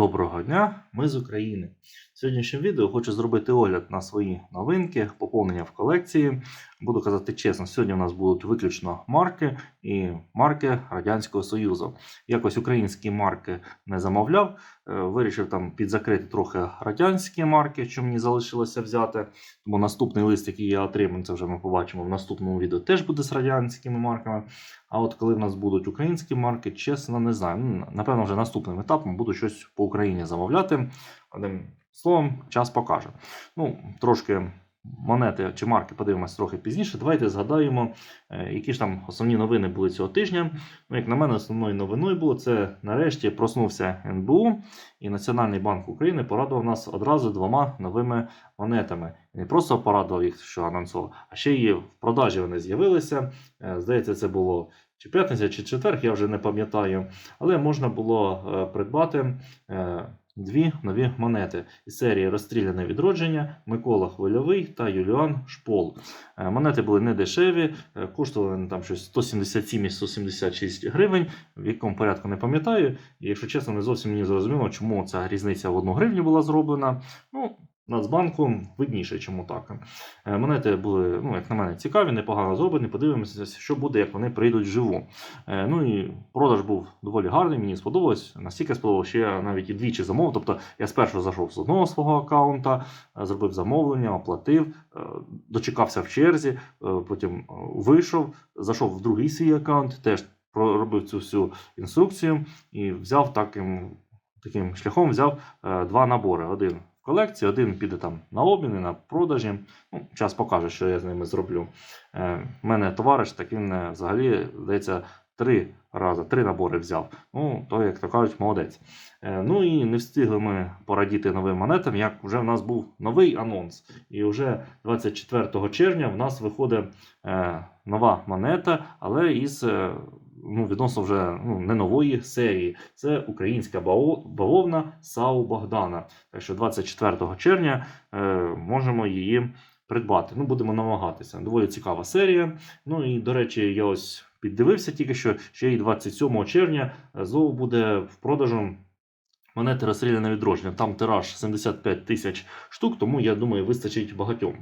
Доброго дня, ми з України. Сьогоднішньому відео хочу зробити огляд на свої новинки, поповнення в колекції. Буду казати чесно, сьогодні у нас будуть виключно марки і марки Радянського Союзу. Якось українські марки не замовляв, е, вирішив там підзакрити трохи радянські марки, що мені залишилося взяти. Тому наступний лист, який я отримав, це вже ми побачимо в наступному відео, теж буде з радянськими марками. А от коли в нас будуть українські марки, чесно, не знаю. Напевно, вже наступним етапом буду щось по Україні замовляти. Одним словом, час покаже. Ну, трошки монети чи марки подивимось трохи пізніше. Давайте згадаємо, е, які ж там основні новини були цього тижня. Ну, як на мене, основною новиною було це нарешті проснувся НБУ і Національний банк України порадував нас одразу двома новими монетами. Не просто порадував їх, що анонсував, а ще й в продажі вони з'явилися. Е, Здається, це було чи п'ятниця, чи четвер, я вже не пам'ятаю. Але можна було е, придбати дві нові монети із серії Розстріляне відродження Микола Хвильовий та Юліан Шпол. Е, Монети були не дешеві, е, коштували вони там щось 177 і 176 гривень. В якому порядку не пам'ятаю. І якщо чесно, не зовсім мені зрозуміло, чому ця різниця в одну гривню була зроблена. Ну, Нацбанку видніше, чому так. Е, Монети були, ну, як на мене, цікаві, непогано зроблені. Подивимося, що буде, як вони прийдуть вживу. Е, Ну і продаж був доволі гарний, мені сподобалось. Настільки сподобалось, що я навіть і двічі замовив. Тобто я спершу зайшов з одного свого аккаунта, е, зробив замовлення, оплатив, дочекався в черзі, потім вийшов, зайшов в другий свій аккаунт, теж проробив цю всю інструкцію і взяв таким, таким шляхом взяв два набори. Один колекції, один піде там на обміни, на продажі. Ну, час покаже, що я з ними зроблю. Е, мене товариш так він е, взагалі, здається, три рази, три набори взяв. Ну, то, як то кажуть, молодець. Е, Ну і не встигли ми порадіти новим монетам, як вже в нас був новий анонс. І вже 24 червня в нас виходить е, нова монета, але із е, ну, відносно вже ну, не нової серії. Це українська бавовна САУ Богдана. Так що 24 червня е, можемо її придбати. Ну, будемо намагатися. Доволі цікава серія. Ну і, до речі, я ось піддивився тільки що, ще й 27 червня е, знову буде в продажу. Монети розстріляне відродження. Там тираж 75 тисяч штук, тому я думаю, вистачить багатьом.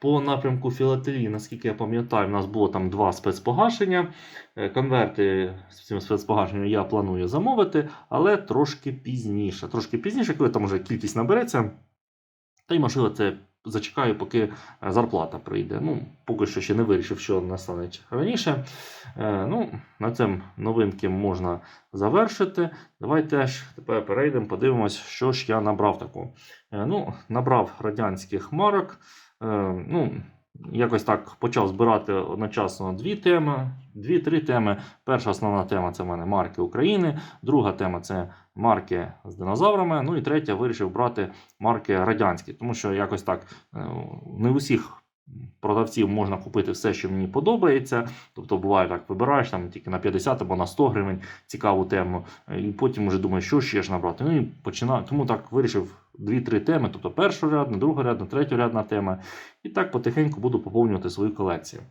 По напрямку філателії, наскільки я пам'ятаю, у нас було там два спецпогашення. Е, Конверти з цим спецпогашенням я планую замовити, але трошки пізніше. Трошки пізніше, коли там вже кількість набереться, та й можливо це зачекаю, поки е, зарплата прийде. Ну, поки що ще не вирішив, що настане раніше. Е, Ну, на цьому новинки можна завершити. Давайте ж тепер перейдемо, подивимось, що ж я набрав такого. Е, Ну, набрав радянських марок. Ну, якось так почав збирати одночасно дві теми, дві-три теми. Перша основна тема це в мене марки України. Друга тема це марки з динозаврами. Ну і третя вирішив брати марки радянські, тому що якось так е, не усіх. Продавців можна купити все, що мені подобається. Тобто буває так, вибираєш там тільки на 50 або на 100 гривень цікаву тему, і потім вже думаєш, що ще ж набрати. Ну і починаю. Тому так вирішив дві-три теми, тобто першорядна, другорядна, третьорядна тема. І так потихеньку буду поповнювати свою колекцію.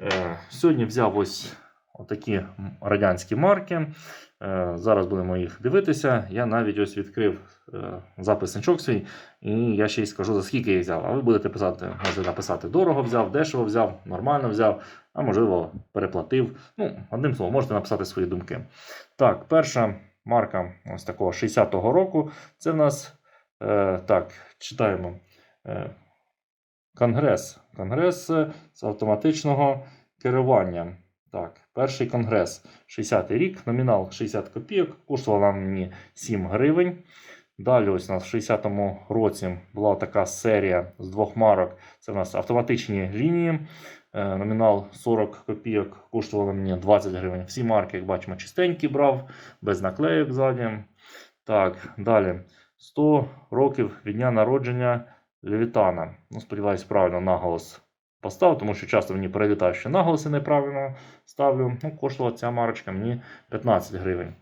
Е, Сьогодні взяв ось отакі радянські марки. Е, Зараз будемо їх дивитися. Я навіть ось відкрив е, записничок свій, і я ще й скажу, за скільки я взяв. А ви будете писати, можете написати дорого взяв, дешево взяв, нормально взяв, а можливо переплатив. Ну, одним словом, можете написати свої думки. Так, перша марка ось такого 60-го року. Це в нас так, читаємо. Е, Конгрес. Конгрес е, з автоматичного керування. Так, перший конгрес 60-й рік, номінал 60 копійок, коштувала мені 7 гривень. Далі, ось у нас в 60-му році була така серія з двох марок. Це у нас автоматичні лінії. Е, Номінал 40 копійок, коштувало мені 20 гривень. Всі марки, як бачимо, чистенькі брав, без наклеїк ззаді. Так, далі. 100 років від дня народження Левітана. Ну, сподіваюсь, правильно наголос поставив, тому що часто мені перелітає, що наголоси неправильно ставлю. Ну, коштувала ця марочка мені 15 гривень.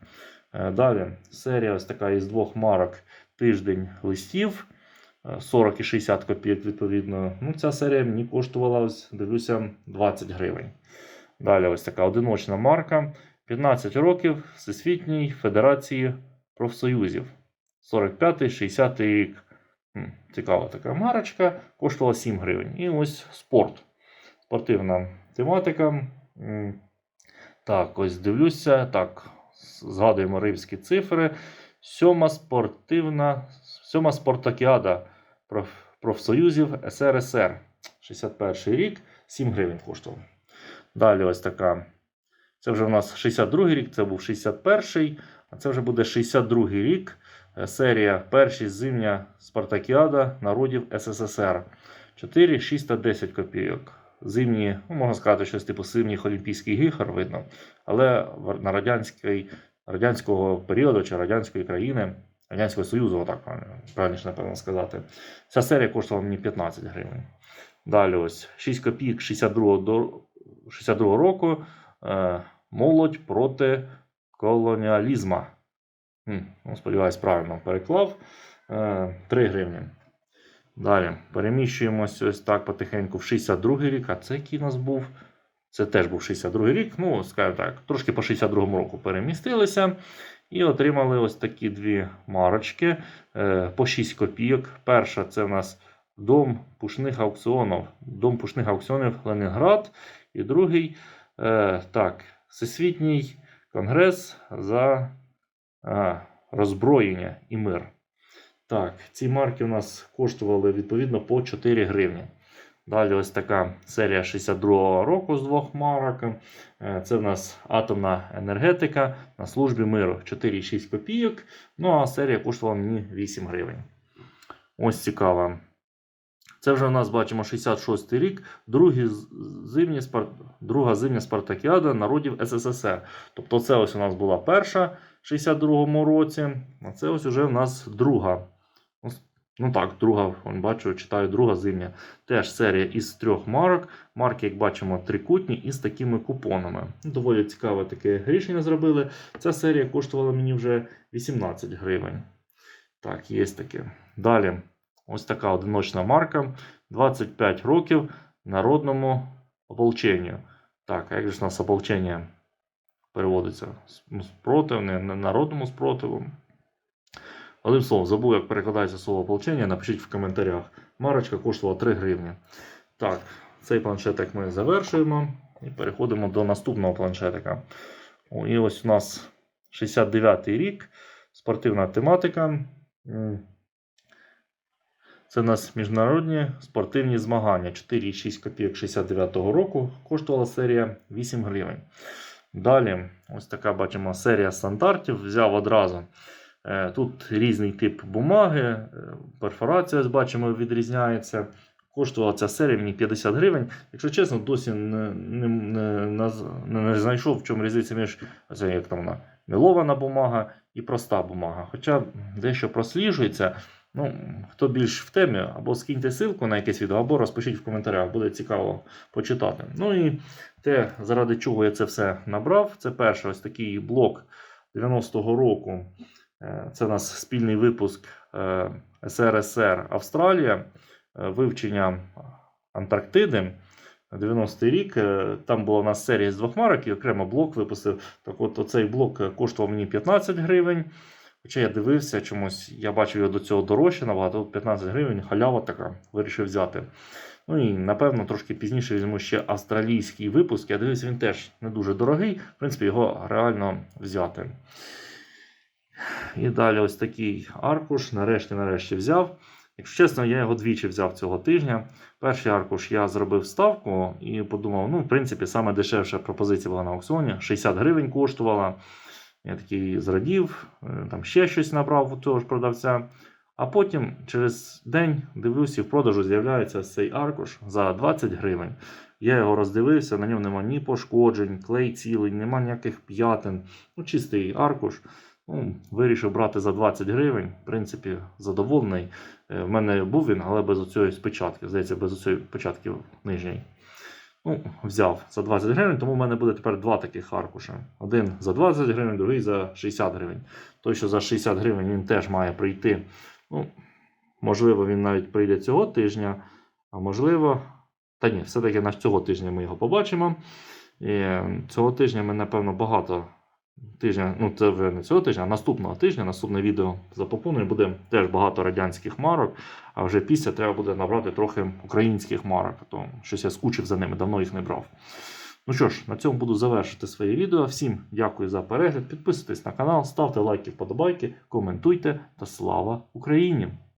Е, Далі серія ось така із двох марок тиждень листів. е, 40 і 60 копійок відповідно. Ну, ця серія мені коштувала, ось, дивлюся, 20 гривень. Далі ось така одиночна марка. 15 років Всесвітній Федерації профсоюзів. 45-60 рік. Цікава така марочка, коштувала 7 гривень. І ось спорт. Спортивна тематика. Так, ось дивлюся. Так, згадуємо римські цифри. Сьома спортивна, сьома спартакіада проф, профсоюзів СРСР. 61 рік, 7 гривень коштував. Далі ось така. Це вже у нас 62 рік, це був 61-й, а це вже буде 62 рік. Серія перші зимня спартакіада народів СССР. 4, 6 та 10 копійок. Зимні, ну, можна сказати, щось типу зимніх Олімпійських ігор видно, але на радянській, радянського періоду чи радянської країни, Радянського Союзу, отак правильніше, напевно сказати. Ця серія коштувала мені 15 гривень. Далі ось 6 копійок 62 до 62 року. Е, молодь проти колоніалізму. Ну, сподіваюсь, правильно переклав. Е, 3 гривні. Далі переміщуємося ось так потихеньку в 62-й рік. А це який у нас був? Це теж був 62-й рік. Ну, скажімо так, трошки по 62-му року перемістилися. І отримали ось такі дві марочки е, по 6 копійок. Перша це в нас Дом пушних аукціонів. Дом пушних аукціонів Ленінград. І другий е, так, Всесвітній конгрес за е, роззброєння і мир. Так, ці марки у нас коштували відповідно по 4 гривні. Далі ось така серія 62-го року з двох марок. Е, Це в нас атомна енергетика на службі миру 4,6 копійок. Ну а серія коштувала мені 8 гривень. Ось цікава. Це вже у нас бачимо 66 й рік, другі зимні друга зимня спартакіада народів СССР. Тобто це ось у нас була перша 62-му році, а це ось уже у нас друга. Ну так, друга, вон, бачу, читаю, друга зимня. Теж серія із трьох марок. Марки, як бачимо, трикутні і з такими купонами. Доволі цікаве таке рішення зробили. Ця серія коштувала мені вже 18 гривень. Так, є таке. Далі, ось така одиночна марка. 25 років народному ополченню. Так, а як же у нас ополчення переводиться? Ну, Спротив, не народному спротиву. Одним словом, забув, як перекладається слово ополчення, напишіть в коментарях. Марочка коштувала 3 гривні. Так, цей планшетик ми завершуємо і переходимо до наступного планшетика. І ось у нас 69-й рік, спортивна тематика. Це у нас міжнародні спортивні змагання. 4,6 копійок 69-го року. Коштувала серія 8 гривень. Далі, ось така бачимо серія стандартів. Взяв одразу. Е, Тут різний тип бумаги, е, перфорація, ось бачимо, відрізняється. Коштувала ця серія мені 50 гривень. Якщо чесно, досі не, не, не, не, знайшов, в чому різниця між це, як там мілована бумага і проста бумага. Хоча дещо просліджується. Ну, хто більш в темі, або скиньте ссылку на якесь відео, або розпишіть в коментарях, буде цікаво почитати. Ну і те, заради чого я це все набрав, це перший ось такий блок 90-го року. Е, Це у нас спільний випуск е, СРСР Австралія, е, вивчення Антарктиди. 90-й рік. Там була у нас серія з двох марок і окремо блок випустив. Так от оцей блок коштував мені 15 гривень. Хоча я дивився чомусь, я бачив його до цього дорожче набагато, 15 гривень, халява така, вирішив взяти. Ну і напевно трошки пізніше візьму ще австралійський випуск. Я дивився, він теж не дуже дорогий. В принципі, його реально взяти. І далі ось такий аркуш. Нарешті, нарешті взяв. Якщо чесно, я його двічі взяв цього тижня. Перший аркуш я зробив ставку і подумав, ну, в принципі, саме дешевша пропозиція була на аукціоні. 60 гривень коштувала. Я такий зрадів, е, там ще щось набрав у цього ж продавця. А потім через день дивлюся, в продажу з'являється цей аркуш за 20 гривень. Я його роздивився, на ньому нема ні пошкоджень, клей цілий, нема ніяких п'ятин. Ну, чистий аркуш. Ну, вирішив брати за 20 гривень. В принципі, задоволений. Е, В мене був він, але без оцієї печатки. Здається, без оцієї печатки нижньої. Ну, взяв за 20 гривень, тому в мене буде тепер два таких аркуша. Один за 20 гривень, другий за 60 гривень. Той, що за 60 гривень, він теж має прийти. Ну, можливо, він навіть прийде цього тижня, а можливо. Та ні, все-таки на цього тижня ми його побачимо. І цього тижня ми, напевно, багато тижня, ну це вже не цього тижня, а наступного тижня, наступне відео за поповнення буде теж багато радянських марок. А вже після треба буде набрати трохи українських марок, то щось я скучив за ними, давно їх не брав. Ну що ж, на цьому буду завершити своє відео. Всім дякую за перегляд. Підписуйтесь на канал, ставте лайки, вподобайки, коментуйте та слава Україні!